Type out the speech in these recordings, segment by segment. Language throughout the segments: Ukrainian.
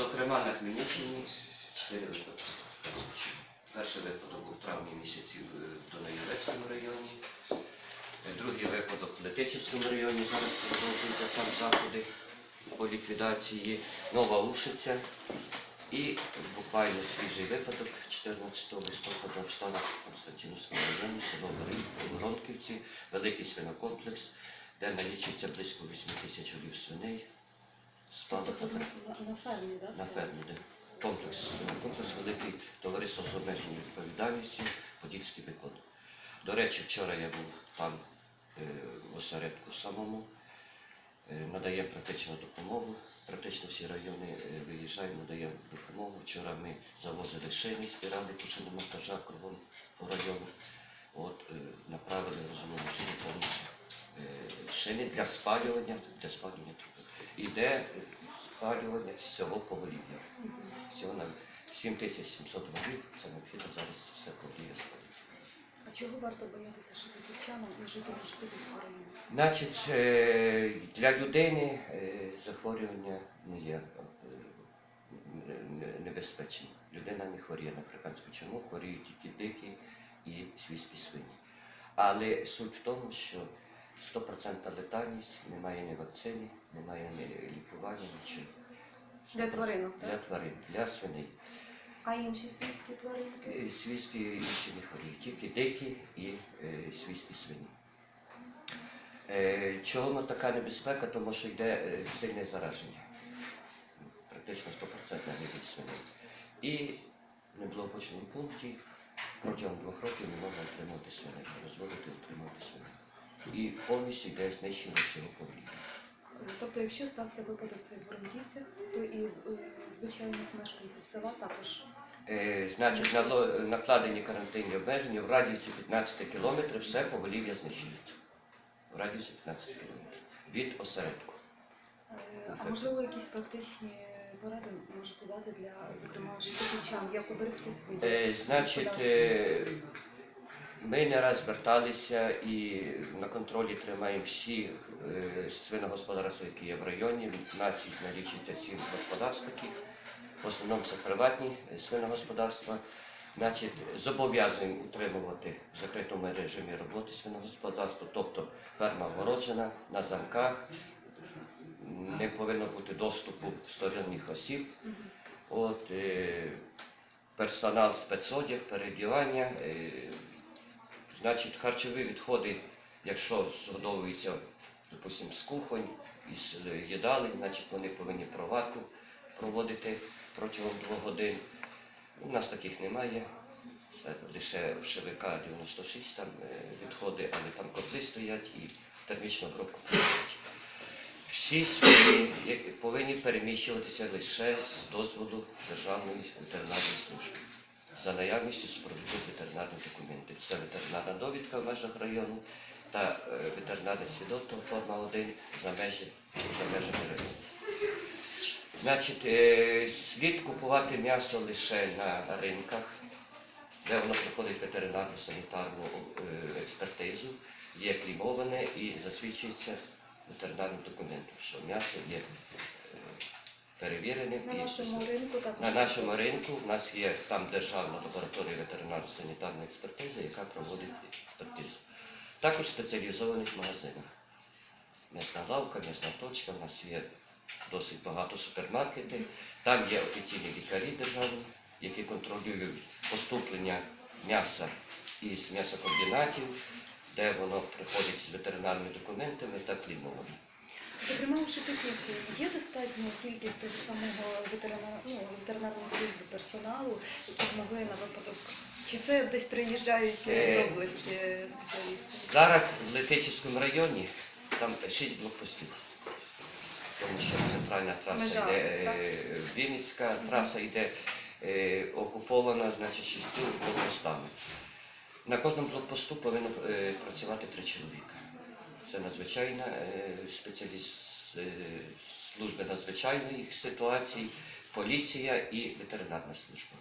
Зокрема, на Хмельниччині чотири випадки. Перший випадок в травні місяці в Донаєвецькому районі. Е, Другий випадок в Летичівському районі. Зараз продовжуються там заходи по ліквідації. Нова Ушиця. І буквально свіжий випадок 14 листопада в Станах Константинівському районі, село Воронківці, великий свинокомплекс, де налічується близько 8 тисяч голів свиней. Стало Тобто це на, фермі, да? на фермі, де комплекс, комплекс великий товариство з обмеженою відповідальністю Подільський бекон. До речі, вчора я був там е, в осередку самому, е, надаємо практичну допомогу. Практично всі райони е, виїжджаємо, надаємо допомогу. Вчора ми завозили шини, збирали по шиномонтажа кругом по району. От, направили розумну машину повністю шини для спалювання, для спалювання трупів. Іде спалювання всього поголів'я. Всього на 7700 голів, це необхідно зараз все поголів'я спалювати. А чого варто боятися шепетівчанам і жителям Шепетівського району? Значить, е, для людини е, захворювання не є е, небезпечним. Людина не хворіє на африканську чуму, хворіють тільки дикі і свійські свині. Але суть в тому, що 100% летальність, немає ні вакцини, немає ні лікування, нічого. Для тваринок, Для тварин, для свиней. А інші свійські тваринки? Е, Свійські інші не хворіють, тільки дикі і е, свійські свині. Е, воно така небезпека? Тому що йде е, сильне зараження. Практично 100% від свиней. І в неблокочному пункті протягом двох років не можна отримувати свиней, розводити отримувати свиней. І повністю йде знищення всього повітря. Тобто, якщо стався випадок цей в то і е, звичайних мешканців села також. Е, значить, нало- накладені карантинні обмеження в радіусі 15 кілометрів все поголів'я знищується. В радіусі 15 кілометрів від осередку. Е, А можливо, якісь практичні поради можете дати для, зокрема, шепетівчан, як уберегти свої? Е, значить, господарства? е, ми не раз зверталися і на контролі тримаємо всі е, свиногосподарства, які є в районі. У нас їх налічується сім господарств таких. В основному це приватні е, свиногосподарства. Значить, зобов'язуємо утримувати в закритому режимі роботи свиногосподарства, тобто ферма огороджена на замках, не повинно бути доступу сторонніх осіб. От, е, персонал, спецодяг, переодягання. Значить, харчові відходи, якщо згодовуються, допустимо, з кухонь, із е, їдалень, значить вони повинні проварку проводити протягом двох годин. У нас таких немає. Це лише в ШВК 96 там е, відходи, але там котли стоять і термічну обробку проводять. Всі які повинні переміщуватися лише з дозволу Державної ветеринарної служби за наявністю супровідних ветеринарних документів. Це ветеринарна довідка в межах району та е, ветеринарне свідоцтво форма 1 за межі за межами району. Значить, е, слід купувати м'ясо лише на ринках, де воно проходить ветеринарну санітарну е, експертизу, є клімоване і засвідчується ветеринарним документом, що м'ясо є перевіреним. На нашому ринку також. на нашому ринку в нас є там державна лабораторія ветеринарно-санітарної експертизи, яка проводить експертизу. Також в спеціалізованих магазинах. М'ясна лавка, м'ясна точка, в нас є досить багато супермаркетів. Там є офіційні лікарі державні, які контролюють поступлення м'яса із м'ясокомбінатів, де воно приходить з ветеринарними документами та клімовано. Зокрема, у Шепетівці є достатня кількість того самого ветеринар... ну, ветеринарної служби персоналу, які б могли на випадок. Чи це десь приїжджають Е, з області е, спеціалісти? Зараз в Летичівському районі там шість блокпостів. Тому що центральна траса Межа, йде, е, Вінницька траса йде е, окупована, значить, шістю блокпостами. На кожному блокпосту повинно е, працювати три чоловіка. Це надзвичайна е, спеціаліст е, служба надзвичайних ситуацій, поліція і ветеринарна служба.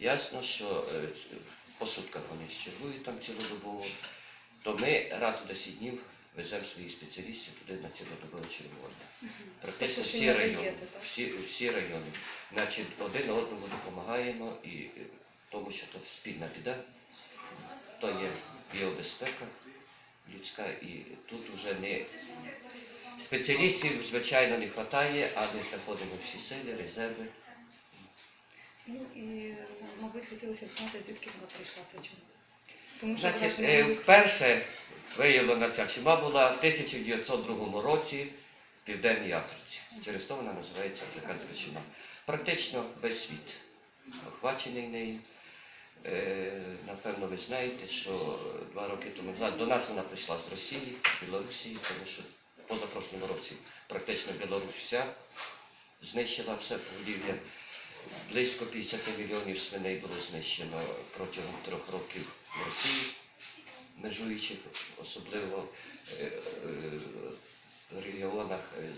Ясно, що е, по сутках вони чергують там цілодобово, то ми раз в 10 днів веземо своїх спеціалістів туди на цілодобове чергування. Практично Тобто, всі райони, всі, всі райони. Значить, один одному допомагаємо і тому, що то спільна біда, то є біобезпека людська, і тут вже не спеціалістів, звичайно, не вистачає, але знаходимо всі сили, резерви. Ну і, мабуть, хотілося б знати, звідки вона прийшла та чому. Тому що Значить, вона е, ж не вперше виявлена ця чума була в 1902 році в Південній Африці. Через то вона називається африканська чума. Практично весь світ охвачений нею. Е, Напевно, ви знаєте, що два роки тому до нас вона прийшла з Росії, з Білорусі, тому що позапрошлому році практично Білорусь вся знищила все поголів'я. Близько 50 мільйонів свиней було знищено протягом трьох років в Росії, межуючих, особливо е, е, регіонах е,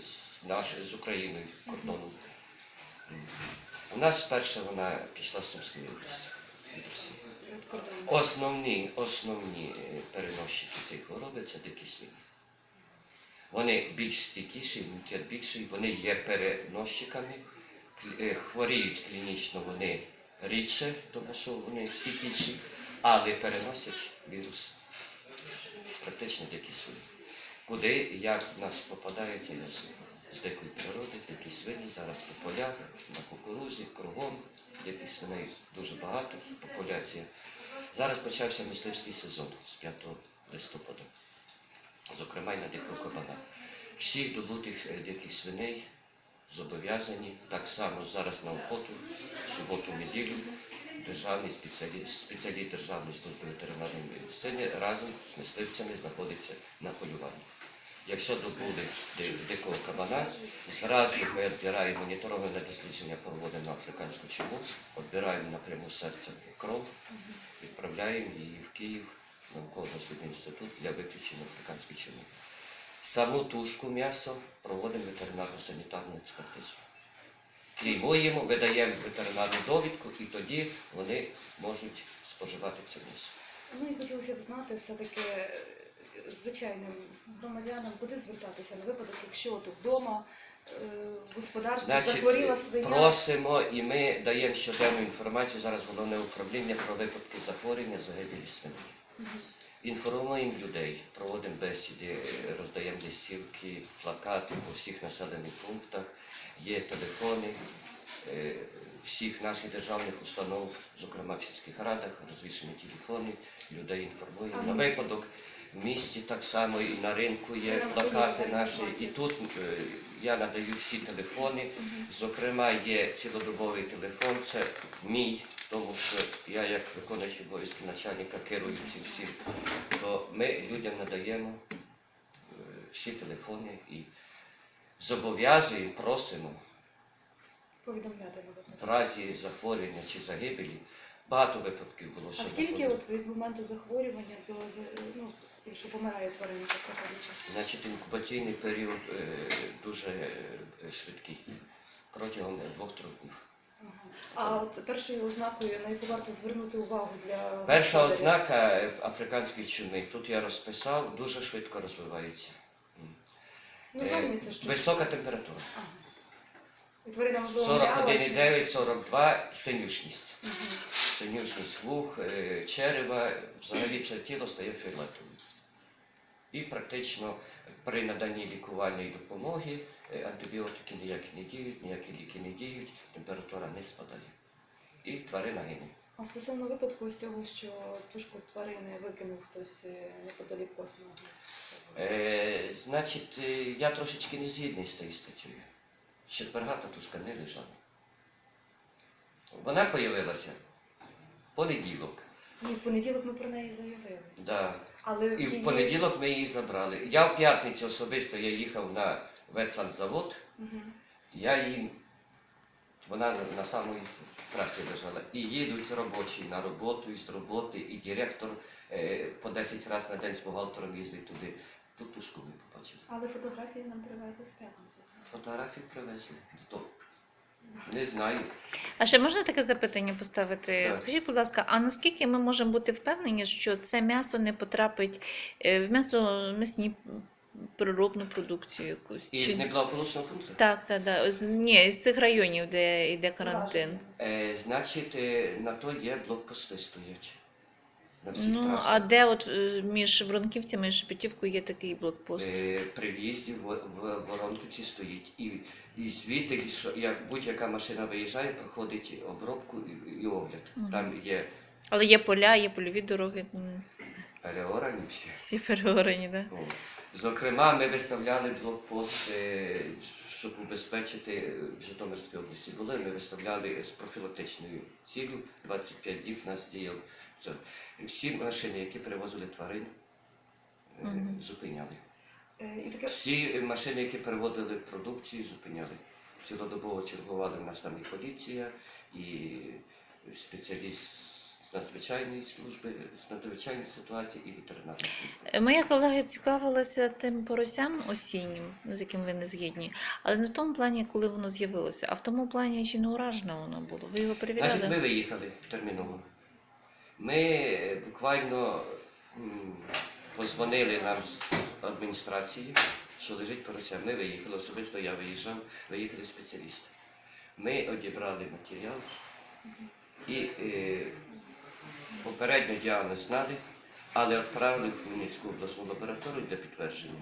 з, Україною кордоном. У нас спершу вона пішла з Сумської області кордону. Основні, основні переносчики цієї хвороби це дикі свині. Вони більш стійкіші, імунітет більший, вони є переносчиками, е, хворіють клінічно вони рідше, тому що вони стійкіші, але переносять вірус. Практично дикі свині. Куди як в нас попадається ясно. З дикої природи, дикі свині зараз по полях, на кукурузі, кругом. Диких свиней дуже багато, популяція. Зараз почався мисливський сезон з 5 листопада, зокрема й на дикого кабана. Всіх добутих е, диких свиней зобов'язані так само зараз на охоту, в суботу, неділю, державний спеціаліст, спеціаліст Державної служби ветеринарної медицини разом з мисливцями знаходиться на полюванні. Якщо добули дикого кабана, зразу ми відбираємо монітороване дослідження, проводимо на африканську чуму, відбираємо напряму серця кров, відправляємо її в Київ, науково-дослідний інститут для виключення африканської чуми. Саму тушку м'ясо проводимо ветеринарно-санітарну експертизу. Клеймуємо, видаємо ветеринарну довідку, і тоді вони можуть споживати це м'ясо. Ну і хотілося б знати все-таки е, звичайним громадянам, куди звертатися на випадок, якщо от вдома е, в господарстві Значить, захворіла свиня. просимо і ми даємо щоденну інформацію зараз головне управління про випадки захворювання загибелі свиней. Інформуємо людей, проводимо бесіди, роздаємо листівки, плакати по всіх населених пунктах, є телефони е, всіх наших державних установ, зокрема в сільських радах, розвішені телефони, людей інформуємо. На випадок в місті так само і на ринку є плакати наші. І тут е, я надаю всі телефони. Зокрема, є цілодобовий телефон, це мій, тому що я як виконуючий обов'язки начальника керую цим всім, то ми людям надаємо е, всі телефони і зобов'язуємо, просимо повідомляти в разі захворювання чи загибелі. Багато випадків було, А скільки от від моменту захворювання до ну, що помирає проходить часу? Значить, інкубаційний період е, дуже е, швидкий, протягом двох-трьох днів. Ага. А от першою ознакою, на яку варто звернути увагу для Перша ознака африканської чуми, тут я розписав, дуже швидко розвивається. Ну, Е, що? Висока температура. Ага. І тварина можливо м'яла, чи- 41,9-42 синюшність. Мгм. Синюшність вух, е, черева, взагалі це тіло стає фіолетовим. І практично при наданні лікувальної допомоги е, антибіотики ніякі не діють, ніякі ліки не діють, температура не спадає. І тварина гине. А стосовно випадку ось цього, що тушку тварини викинув хтось е, неподалік космого. Е, значить, я трошечки не згідний з тією статтею. З четверга татушка не лежала. Вона появилася в понеділок. Ні, в понеділок ми про неї заявили. Да. Але І її- в понеділок ми її забрали. Я в п'ятницю особисто я їхав на ветсанзавод, Мгм. я її, вона на- самій трасі лежала. І їдуть робочі на роботу, і з роботи, і директор е, по 10 разів на день з бухгалтером їздить туди. Тут тушку. Але фотографії нам привезли в п'ятницю. Фотографії привезли. Хто? Не знаю. А ще можна таке запитання поставити? Так. Скажіть, будь ласка, а наскільки ми можемо бути впевнені, що це м'ясо не потрапить е, в м'ясо м'ясні переробну продукцію якусь. І Чи- з неблагополучного пункту? Так, так, так. З, ні, з цих районів, де йде карантин. Е, значить, е, на то є блокпости стоять. На всіх Ну, трасах. а де от е, між Воронківцями і Шепетівкою є такий блокпост? Е, При в'їзді в, в Воронківці стоїть. І, і звідти, що як будь-яка машина виїжджає, проходить обробку і, і огляд. Там є Але є поля, є польові дороги, переорані всі. всі переорані, так? О. Зокрема, ми виставляли блокпост, е, щоб убезпечити е, в Житомирській області були. Ми виставляли з профілактичною ціллю 25 днів нас діяв. Всі машини, які перевозили тварин, е, зупиняли. Е, І таке Всі машини, які переводили продукцію, зупиняли. Цілодобово чергували в нас там і поліція, і спеціаліст надзвичайної служби, з надзвичайної ситуації і ветеринарна служба. Е, Моя колега цікавилася тим поросям осіннім, з яким ви не згідні, але не в тому плані, коли воно з'явилося, а в тому плані, чи не уражене воно було. Ви його перевіряли? Значить, ми виїхали терміново. Ми е, буквально позвонили нам з адміністрації, що лежить порося. Ми виїхали, особисто я виїжджав, виїхали спеціалісти. Ми одібрали матеріал і е, попередньо діагноз знали, але відправили в Хмельницьку обласну лабораторію для підтвердження.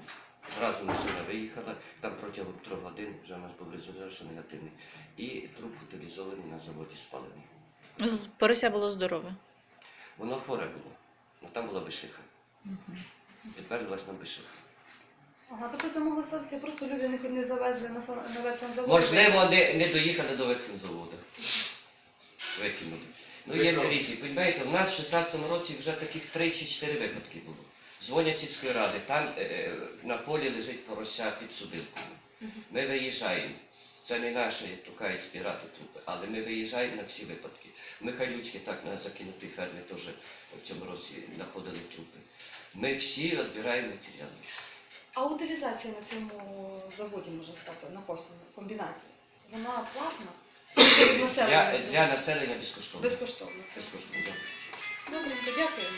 Зразу машина виїхала, там протягом трьох годин вже у нас був результат, що негативний. І труп утилізований на заводі спалений. Порося було здорове. Воно хворе було, але там була бешиха. Підтвердилась нам бешиха. ага, тобто це могло статися, просто люди не, не завезли на, сан- на ветсанзавод. Можливо, не, не доїхали до ветсензаводу. Викинули. Ну, є різні. Понімаєте, у нас в 16-му році вже таких 3 чи 4 випадки було. Дзвонять сільської ради, там е, е, на полі лежить порося під судилкою. Ми виїжджаємо. Це не як то збирати трупи, але ми виїжджаємо на всі випадки. Михайлючки так на закинутій фермі теж в цьому році знаходили трупи. Ми всі відбираємо матеріали. А утилізація на цьому заводі може стати на космому комбінаті. Вона платна? Для, для населення безкоштовно. Безкоштовно. Безкоштовно. Добренько, дякуємо.